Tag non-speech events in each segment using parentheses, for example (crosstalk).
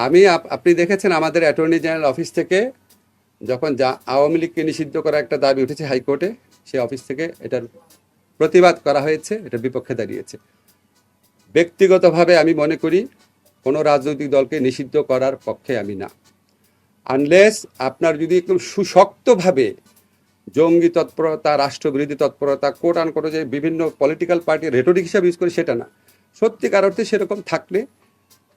আমি আপ- আপনি দেখেছেন আমাদের অ্যাটর্নি জেনারেল অফিস থেকে যখন যা আওয়ামী লীগকে নিষিদ্ধ করা একটা দাবি উঠেছে হাইকোর্টে, সে অফিস থেকে এটার প্রতিবাদ করা হয়েছে, এটা বিপক্ষে দাঁড়িয়েছে। ব্যক্তিগতভাবে আমি মনে করি কোনো রাজনৈতিক দলকে নিষিদ্ধ করার পক্ষে আমি না। আনলেস আপনার যদি একদম সুশক্তভাবে জঙ্গি তৎপরতা, রাষ্ট্রবিরোধী তৎপরতা কোট আন যে বিভিন্ন পলিটিক্যাল পার্টি রেটরিক হিসাবে ইউজ করে, সেটা না। সত্যিকার অর্থে সেরকম থাকলে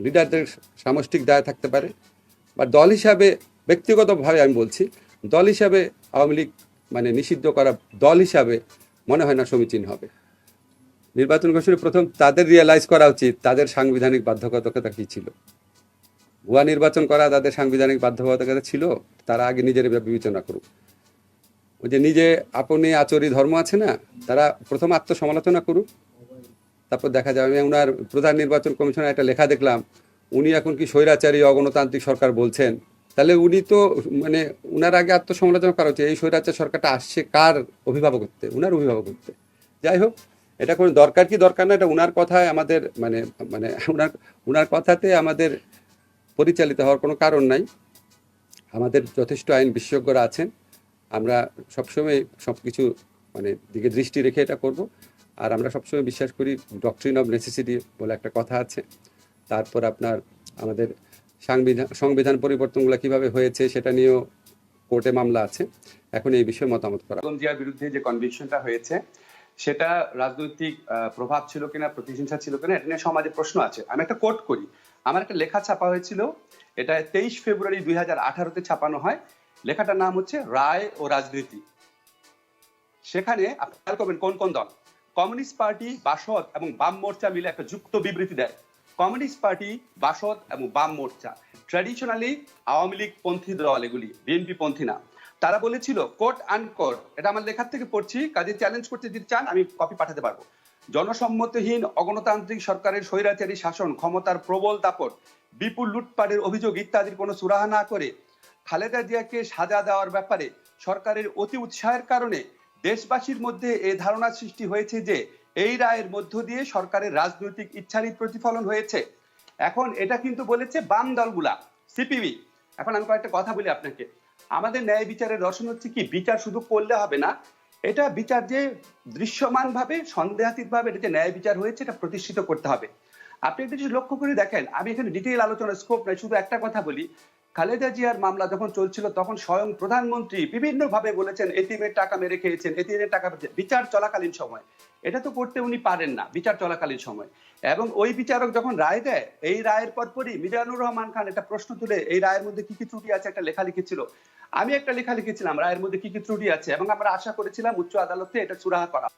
লিডারদের সামষ্টিক দায় থাকতে পারে বা দল হিসাবে ব্যক্তিগতভাবে আমি বলছি, দল হিসাবে আওয়ামী লীগ মানে নিষিদ্ধ করা দল হিসাবে মনে হয় না সমীচীন হবে। নির্বাচন কমিশনে প্রথম তাদের রিয়েলাইজ করা উচিত, তাদের সাংবিধানিক বাধ্যবাধকতা কী ছিল। ভুয়া নির্বাচন করা তাদের সাংবিধানিক বাধ্যবাধকতা ছিল, তারা আগে নিজের বিবেচনা করুক। ওই যে নিজে আপনি আচরি ধর্ম আছে না, তারা প্রথম আত্মসমালোচনা করুক তারপর দেখা যাবে, আমি ওনার প্রধান নির্বাচন কমিশনের একটা লেখা দেখলাম, উনি এখন কি স্বৈরাচারী অগণতান্ত্রিক সরকার বলছেন। তাহলে উনি তো মানে উনার আগে আত্মসমালোচনা করা উচিত, এই স্বৈরাচার সরকারটা আসছে কার অভিভাবকত্বে? উনার অভিভাবকত্বে। যাই হোক, এটা কোনো দরকার কি দরকার না, এটা উনার কথায় আমাদের মানে মানে উনার উনার কথাতে আমাদের পরিচালিত হওয়ার কোনো কারণ নাই। আমাদের যথেষ্ট আইন বিশেষজ্ঞরা আছেন। আমরা সবসময় সব কিছু মানে দিকে দৃষ্টি রেখে এটা করব। আর আমরা সবসময় বিশ্বাস করি ডক্ট্রিন অফ নেসেসিটি বলে একটা কথা আছে। তারপর আপনার আমাদের সাংবিধান সংবিধান পরিবর্তনগুলো কীভাবে হয়েছে সেটা নিয়েও কোর্টে মামলা আছে। এখন এই বিষয়ে মতামত করা। জিয়ার বিরুদ্ধে যে কনভিকশনটা হয়েছে, সেটা রাজনৈতিক প্রভাব ছিল কিনা, প্রতিহিংসা ছিল কিনা, এটা নিয়ে সমাজে প্রশ্ন আছে। আমি একটা কোট করি। আমার একটা লেখা ছাপা হয়েছিল, এটা তেইশ ফেব্রুয়ারি দুই হাজার আঠারোতে ছাপানো হয়। লেখাটার নাম হচ্ছে, রায় ও রাজনীতি। সেখানে আপনি খেয়াল করবেন কোন কোন দল। কমিউনিস্ট পার্টি, বাসদ এবং বাম মোর্চা মিলে একটা যুক্ত বিবৃতি দেয়। কমিউনিস্ট পার্টি, বাসদ এবং বাম মোর্চা। ট্র্যাডিশনালি আওয়ামী লীগ পন্থী দল এগুলি, বিএনপি পন্থী না। তারা বলেছিল কোট আনকোট এটা আমার লেখার থেকে পড়ছি, কাজে চ্যালেঞ্জ করতে যদি চান আমি কপি পাঠাতে পারব। জনসম্মতিহীন, অগণতান্ত্রিক সরকারের স্বৈরাচারী শাসন, ক্ষমতার প্রবল দাপট, বিপুল লুটপাটের অভিযোগ ইত্যাদির কোনো সুরাহা না করে খালেদা জিয়াকে সাজা দেওয়ার ব্যাপারে সরকারের অতি উৎসাহের কারণে দেশবাসীর মধ্যে এ ধারণা সৃষ্টি হয়েছে যে এই রায়ের মধ্য দিয়ে সরকারের রাজনৈতিক ইচ্ছারই প্রতিফলন হয়েছে। এখন এটা কিন্তু বলেছে বাম দলগুলা, সিপিবি। এখন আমি কয়েকটা কথা বলি আপনাকে। আমাদের ন্যায় বিচারের দর্শন হচ্ছে কি, বিচার শুধু করলে হবে না, এটা বিচার যে দৃশ্যমান ভাবে সন্দেহাতীত ভাবে এটা যে ন্যায় বিচার হয়েছে, এটা প্রতিষ্ঠিত করতে হবে। আপনি একটা জিনিস লক্ষ্য করে দেখেন, আমি এখানে ডিটেইল আলোচনার স্কোপ নাই, শুধু একটা কথা বলি। খালেদা জিয়ার মামলা যখন চলছিল, তখন স্বয়ং প্রধানমন্ত্রী বিভিন্ন ভাবে বলেছেন এতিমের টাকা মেরে খেয়েছেন এতিমের টাকা বিচার চলাকালীন সময়। এটা তো করতে উনি পারেন না, বিচার চলাকালীন সময়। এবং ওই বিচারক যখন রায় দেয়, এই রায়ের পরপরই মিজানুর রহমান খান একটা প্রশ্ন তুলে, এই রায়ের মধ্যে কি কি ত্রুটি আছে? একটা লেখা লিখেছিল আমি একটা লেখা লিখেছিলাম রায়ের মধ্যে কি কি ত্রুটি আছে? এবং আমরা আশা করেছিলাম উচ্চ আদালতে এটা সুরাহা করা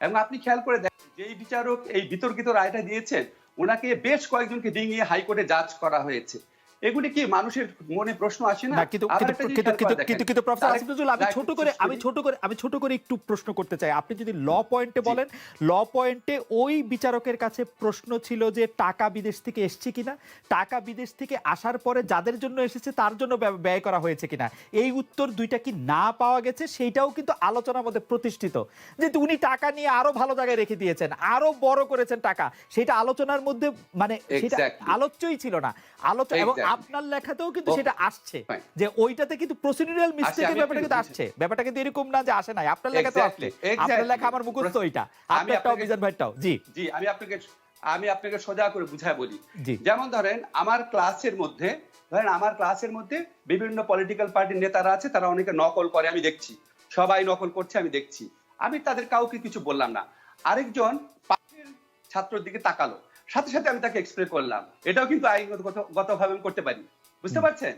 এবং আপনি খেয়াল করে দেখেন, যেই বিচারক এই বিতর্কিত রায়টা দিয়েছেন, ওনাকে বেশ কয়েকজনকে ডিঙিয়ে হাইকোর্টে জাজ করা হয়েছে। এগুলি কি মানুষের মনে প্রশ্ন আসে না? কিন্তু কিন্তু প্রফেসর তারেক- আসিফ নজরুল আমি ছোট করে আমি ছোট করে আমি ছোট করে একটু প্রশ্ন করতে চাই। আপনি যদি ল পয়েন্টে বলেন ল পয়েন্টে ওই বিচারকের কাছে প্রশ্ন ছিল যে টাকা বিদেশ থেকে এসছে কিনা? টাকা বিদেশ থেকে আসার পরে যাদের জন্য এসেছে তার জন্য ব্যয়- করা হয়েছে কিনা? এই উত্তর দুইটা কি না পাওয়া গেছে? সেইটাও কিন্তু আলোচনার মধ্যে প্রতিষ্ঠিত। যে উনি টাকা নিয়ে আরও ভালো জায়গায় রেখে দিয়েছেন আরও বড় করেছেন টাকা সেটা আলোচনার মধ্যে মানে সেটা আলোচ্যই ছিল না। আলোচনা এবং. আপনার লেখাতেও কিন্তু সেটা আসছে। যে ওইটাতে কিন্তু প্রসিডিউরাল মিস্টেকের ব্যাপারটা কিন্তু আসছে। ব্যাপারটা কিন্তু এরকম না যে আসে নাই। আপনার লেখা তো আসছে। আপনার লেখা আমার মুখস্থ ওইটা আপনারটাও আপনাকে- মিজান ভাইটাও জি। জি আমি আপনাকে আমি আপনাকে সোজা করে বুঝায় বলি। যেমন ধরেন আমার ক্লাসের মধ্যে ধরেন আমার ক্লাসের মধ্যে বিভিন্ন পলিটিক্যাল পার্টির নেতারা আছে তারা অনেকে নকল করে আমি দেখছি। সবাই নকল করছে আমি দেখছি। আমি তাদের কাউকে কিছু বললাম না। আরেকজন পাশের ছাত্রের দিকে তাকালো। সাথে সাথে আমি তাকে এক্সপ্লেন করলাম। এটাও কিন্তু আইনগত ভাবে আমি করতে পারি। বুঝতে পারছেন?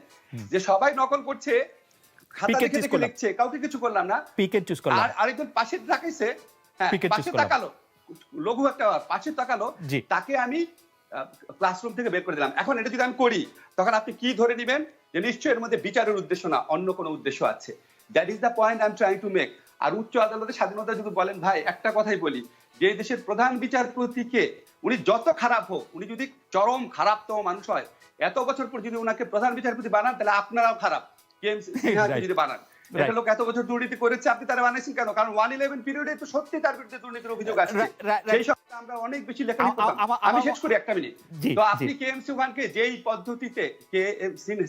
যে সবাই নকল করছে খাতা দেখে দেখে লিখছে কাউকে কিছু করলাম না। পিক চুজ করলাম। আর আরেকজন পাশে তাকাইছে হ্যাঁ Pick and choose পাশে তাকালো। লঘু একটা পাশে তাকালো। তাকে আমি ক্লাসরুম থেকে বের করে দিলাম। এখন এটা যদি আমি করি তখন আপনি কি ধরে নেবেন? যে নিশ্চয়ই এর মধ্যে বিচারের উদ্দেশ্য না অন্য কোনো উদ্দেশ্য আছে। That is the point I am trying to make আর উচ্চ আদালতের স্বাধীনতা যদি বলেন ভাই একটা কথাই বলি। যে দেশের প্রধান বিচারপতিকে উনি যত খারাপ হোক উনি যদি চরম খারাপতম মানুষ হয় এত বছর পর যদি ওনাকে প্রধান বিচারপতি বানান তাহলে আপনারাও খারাপ। জেমস যদি বানান. লোক এত বছর দুর্নীতি করেছে আপনি তারা বানাইছেন কেন? কারণ ওয়ান ইলেভেন পিরিয়ডে তো সত্যি তার বিরুদ্ধে দুর্নীতির অভিযোগ right. সেই সব আমরা অনেক বেশি লেখা আমি শেষ করি একটা মিনিট তো আপনি যেই পদ্ধতিতে কে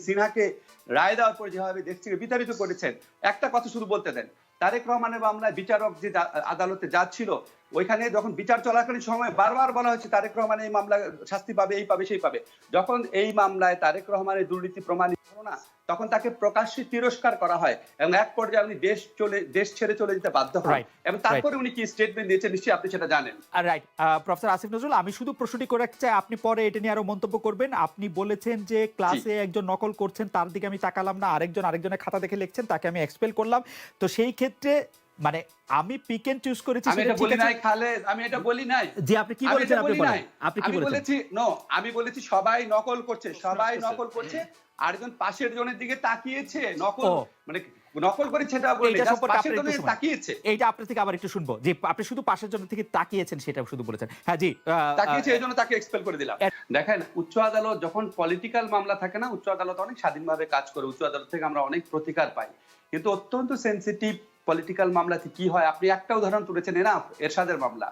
সিনহাকে রায় দেওয়ার পর যেভাবে দেশ থেকে বিতাড়িত করেছেন একটা কথা শুধু বলতে দেন। তারেক রহমানের মামলায় বিচারক যে আদালতে যাচ্ছিল ওইখানে যখন বিচার চলাকালীন সময় বারবার বলা হচ্ছে তারেক রহমান এই মামলা শাস্তি পাবে এই পাবে সেই পাবে। যখন এই মামলায় তারেক রহমানের দুর্নীতি প্রমাণিত হলো না তখন তাকে প্রকাশ্যে তিরস্কার করা হয় এবং এক পর্যায়ে উনি দেশ চলে দেশ ছেড়ে চলে যেতে বাধ্য হয় এবং তারপরে উনি কি স্টেটমেন্ট দিয়েছেন নিশ্চয়ই আপনি সেটা জানেন। রাইট প্রফেসর আসিফ নজরুল আমি শুধু প্রশ্নটি করে রাখতে চাই আপনি পরে এটা নিয়ে আরও মন্তব্য করবেন। আপনি বলেছেন যে ক্লাসে একজন নকল করছেন তার দিকে আমি তাকালাম না আরেকজন আরেকজনের খাতা দেখে লিখছেন তাকে আমি এক্সপেল করলাম। তো সেই ক্ষেত্রে মানে আমি পিক এন্ড চুজ করেছি আমি এটা বলি নাই খালে আমি এটা বলি নাই। জি আপনি কি বলেছেন আপনি বলি বলেন আপনি কি আমি বলেছেন? বলেছি নো আমি বলেছি সবাই নকল করছে সবাই নকল করছে আরেকজন পাশের জনের দিকে তাকিয়েছে নকল মানে নকল করে সেটা বলি পাশের জনের তাকিয়েছে। এইটা আপনার থেকে আবার একটু শুনব। যে আপনি শুধু পাশের থেকে তাকিয়েছেন সেটা শুধু বলেছেন। হ্যাঁ জি তাকিয়েছে এই জন্য তাকে এক্সপেল করে দিলাম। দেখেন উচ্চ আদালত যখন পলিটিক্যাল মামলা থাকে না উচ্চ আদালত অনেক স্বাধীনভাবে কাজ করে। উচ্চ আদালত থেকে আমরা অনেক প্রতিকার পাই। কিন্তু অত্যন্ত সেনসিটিভ পলিটিক্যাল মামলাতে কি হয়? আপনি একটা উদাহরণ তুলেছেন এনা এরশাদের মামলা।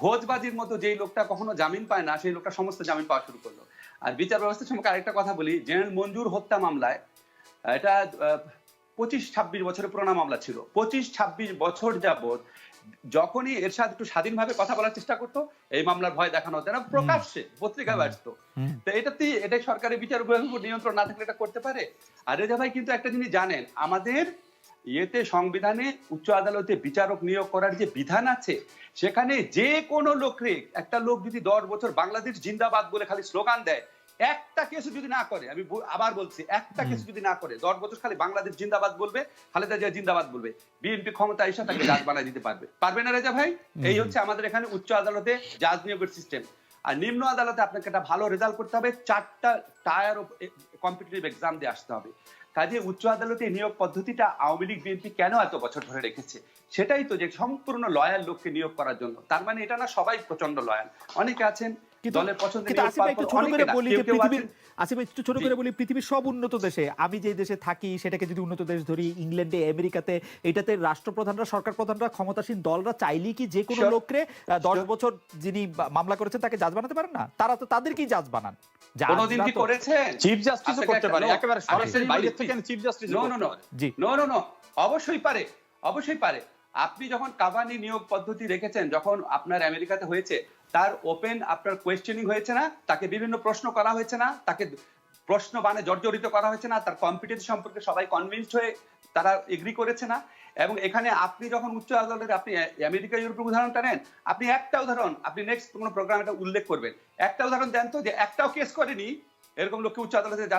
ভোজবাজির মতো যেই লোকটা কখনো জামিন পায় না সেই লোকটা সমস্ত জামিন পাওয়া শুরু করল। আর বিচার ব্যবস্থা সম্পর্কে আরেকটা কথা বলি। জেনারেল মঞ্জুর হত্যা মামলায় এটা পঁচিশ ছাব্বিশ বছরের পুরোনো মামলা ছিল। পঁচিশ ছাব্বিশ বছর যাবত যখনই এরশাদ একটু স্বাধীনভাবে কথা বলার চেষ্টা করতো এই মামলার ভয় দেখানো হতো। প্রকাশ্যে পত্রিকায় আসতো হুম। তো এটাতে এটাই সরকারের বিচার বিভাগের উপর নিয়ন্ত্রণ না থাকলে এটা করতে পারে? আর রেজা ভাই কিন্তু একটা জিনিস জানেন আমাদের ইয়েতে সংবিধানে উচ্চ আদালতে বিচারক নিয়োগ করার যে বিধান আছে সেখানে যে কোনো লোকরে একটা লোক যদি দশ বছর বাংলাদেশ জিন্দাবাদ বলে খালি স্লোগান দেয় একটা কেস যদি না করে আমি আবার বলছি একটা কেস যদি না করে দশ বছর খালি বাংলাদেশ জিন্দাবাদ বলবে খালেদা জিয়া জিন্দাবাদ বলবে বিএনপি ক্ষমতা এসে তাকে জাজ বানায় দিতে পারবে। পারবে না রেজা ভাই? এই হচ্ছে আমাদের এখানে উচ্চ আদালতে জাজ নিয়োগের সিস্টেম আর নিম্ন আদালতে আপনাকে একটা ভালো রেজাল্ট করতে হবে চারটা টায়ার কম্পিটিটিভ এক্সাম দিয়ে আসতে হবে। কাজে উচ্চ আদালতে নিয়োগ পদ্ধতিটা আওয়ামী লীগ বিএনপি কেন এত বছর ধরে রেখেছে? সেটাই তো যে সম্পূর্ণ লয়াল লোককে নিয়োগ করার জন্য। তার মানে এটা না সবাই প্রচণ্ড লয়াল। অনেকে আছেন ছোট করে বলি পৃথিবীর সব উন্নত দেশে আমি যে দেশে থাকি সেটাকে যদি উন্নত দেশ ধরি ইংল্যান্ডে আমেরিকাতে এটাতে রাষ্ট্রপ্রধানরা সরকার প্রধানরা ক্ষমতাসীন দলরা চাইলেই কি যে কোনো. লোকরে দশ বছর যিনি মামলা করেছেন তাকে জাজ বানাতে পারেন না? তারা তো তাদেরকেই জাজ বানান। কোনোদিন কি তো- করেছেন? চিফ জাস্টিসও করতে পারে একেবারে সরাসরি বাইরে থেকে chief justice no no no জি। নো নো নো অবশ্যই পারে অবশ্যই পারে। আপনি যখন কাভানি নিয়োগ পদ্ধতি রেখেছেন যখন আপনার আমেরিকাতে হয়েছে তার ওপেন আপনার কোয়েশ্চেনিং হয়েছে না তাকে বিভিন্ন প্রশ্ন করা হয়েছে না তাকে প্রশ্ন বানে জর্জরিত করা হয়েছে না তার কম্পিটেন্স সম্পর্কে সবাই কনভিন্সড হয়ে তারা এগ্রি করেছে না এবং এখানে আপনি যখন উচ্চ আদালতে আপনি আমেরিকা ইউরোপের উদাহরণটা নেন আপনি একটা উদাহরণ আপনি নেক্সট কোনো প্রোগ্রাম এটা উল্লেখ করবেন। একটা উদাহরণ দেন তো যে একটাও কেস করেনি এরকম লোককে উচ্চ আদালতে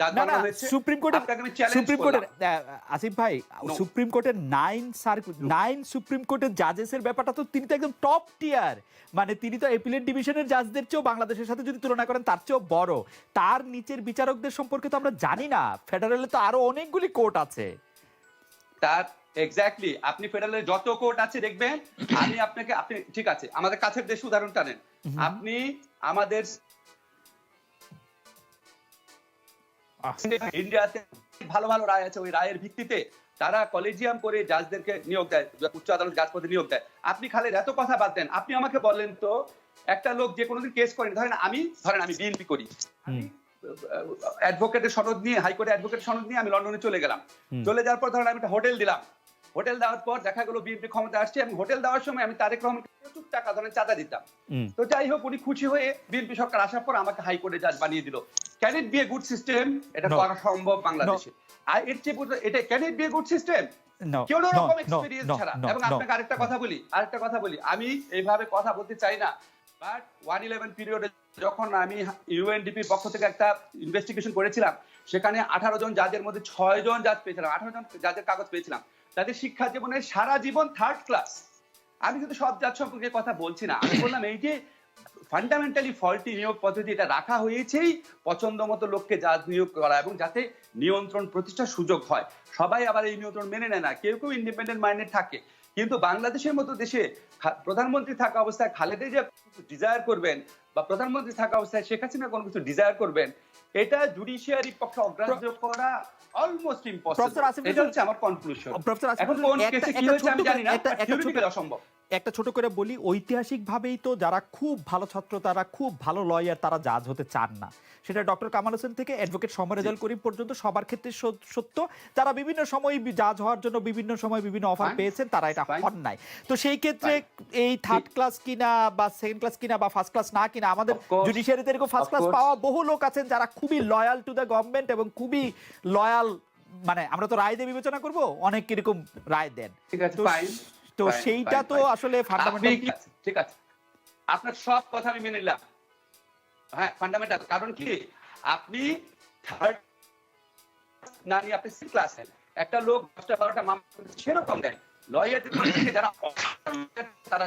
জানানো হয়েছে সুপ্রিম কোর্টের সুপ্রিম কোর্টের আসিফ ভাই সুপ্রিম কোর্টের নাইন নাইন সুপ্রিম কোর্টের জাজেসের ব্যাপারটা তো তিনি তো একদম টপ টিয়ার মানে তিনি তো এপিলেট ডিভিশনের জাজদের চেয়েও বাংলাদেশের সাথে যদি তুলনা করেন তার চেয়েও বড়। তার নিচের বিচারকদের সম্পর্কে তো আমরা জানি না। ফেডারেলে তো আরও অনেকগুলি কোর্ট আছে। তার এক্স্যাক্টলি আপনি ফেডারেল যত কোর্ট আছে দেখবেন (coughs) আমি আপনাকে আপনি ঠিক আছে আমাদের কাছের দেশ উদাহরণটা নেন। আপনি আমাদের ইন্ডিয়াতে ভালো ভালো রায় আছে ওই রায়ের ভিত্তিতে তারা কলেজিয়াম করে জাজদেরকে নিয়োগ দেয় উচ্চ আদালত জাজ পদে নিয়োগ দেয়। আপনি খালি এত কথা বাদ দেন আপনি আমাকে বলেন তো একটা লোক যে কোনোদিন কেস করেনি ধরেন আমি ধরেন আমি বিএনপি করি। অ্যাডভোকেটের সনদ নিয়ে হাইকোর্টে অ্যাডভোকেট সনদ নিয়ে আমি লন্ডনে চলে গেলাম। চলে যাওয়ার পর ধরেন আমি একটা হোটেল দিলাম। হোটেল দেওয়ার পর দেখা গেলো বিএনপি ক্ষমতা আসছে এবং হোটেল দেওয়ার সময় আমি তারেক রহমানকে প্রচুর টাকা ধরেন চাঁদা দিতাম। তো যাই হোক উনি খুশি হয়ে বিএনপি সরকার আসার পর আমাকে হাইকোর্টে জাজ বানিয়ে দিল। Can it be a good system এটা. করা সম্ভব বাংলাদেশে। আর এর চেয়ে এটা can it be a good system? No, রকম এক্সপিরিয়েন্স ছাড়া। এবং আপনাকে আরেকটা কথা বলি আরেকটা কথা বলি। আমি এইভাবে কথা বলতে চাই না বাট ওয়ান ইলেভেন পিরিয়ডে যখন আমি ইউএনডিপির পক্ষ থেকে একটা ইনভেস্টিগেশন করেছিলাম, সেখানে আঠারো জন জাজের মধ্যে ছয় জন জাজ পেয়েছিলাম, আঠারো জন জাজের কাগজ পেয়েছিলাম। তাদের শিক্ষা জীবনের সারা জীবন থার্ড ক্লাস আমি কিন্তু সব জাজ সম্পর্কে কথা বলছি না, আমি বললাম এই যে ফান্ডামেন্টালি ফল্টি নিয়োগ পদ্ধতি এটা রাখা হয়েছেই পছন্দ মতো লোককে জাজ নিয়োগ করা এবং যাতে নিয়ন্ত্রণ প্রতিষ্ঠার সুযোগ হয়। সবাই আবার এই নিয়ন্ত্রণ মেনে নেয় না, কেউ কেউ ইন্ডিপেন্ডেন্ট মাইন্ডেড থাকে। কিন্তু বাংলাদেশের মতো দেশে প্রধানমন্ত্রী থাকা অবস্থায় খালেদা যে ডিজায়ার করবেন বা প্রধানমন্ত্রী থাকা অবস্থায় শেখ হাসিনা কোনো কিছু ডিজায়ার করবেন এটা জুডিশিয়ারি পক্ষে অগ্রাহ্য করা অলমোস্ট ইম্পসিবল প্রফেসর আসিফ এটা হচ্ছে আমার কনক্লুশন এখন কোন কেসে কি হয়েছে আমি জানি না অসম্ভব। একটা ছোট করে বলি ঐতিহাসিকভাবেই তো যারা খুব ভালো ছাত্র তারা খুব ভালো লয়ার তারা জাজ হতে চান না। সেটা ডক্টর কামাল হোসেন থেকে অ্যাডভোকেট সমরেজাল করিম পর্যন্ত সবার ক্ষেত্রে সত্য। তারা বিভিন্ন সময় জাজ হওয়ার জন্য বিভিন্ন সময় বিভিন্ন অফার পেয়েছেন তারা এটা হন নাই। তো সেই ক্ষেত্রে এই থার্ড ক্লাস কিনা বা সেকেন্ড ক্লাস কিনা বা ফার্স্ট ক্লাস না কিনা আমাদের জুডিশিয়ারিতে এরকম ফার্স্ট ক্লাস পাওয়া বহু লোক আছেন যারা খুবই লয়াল টু দ্য গভর্নমেন্ট এবং খুবই লয়াল মানে আমরা তো রায় দিয়ে বিবেচনা করব অনেক কীরকম রায় দেন। ঠিক আছে তো- সেইটা তো আসলে ফান্ডামেন্টাল ঠিক আছে আপনার সব কথা আমি মেনে নিলাম। হ্যাঁ ফান্ডামেন্টাল কারণ কি? আপনি থার্ড না নিয়ে আপনি সি ক্লাসে একটা লোক দশটা বারোটা মামলা সেরকম দেয় লয়ার যারা তারা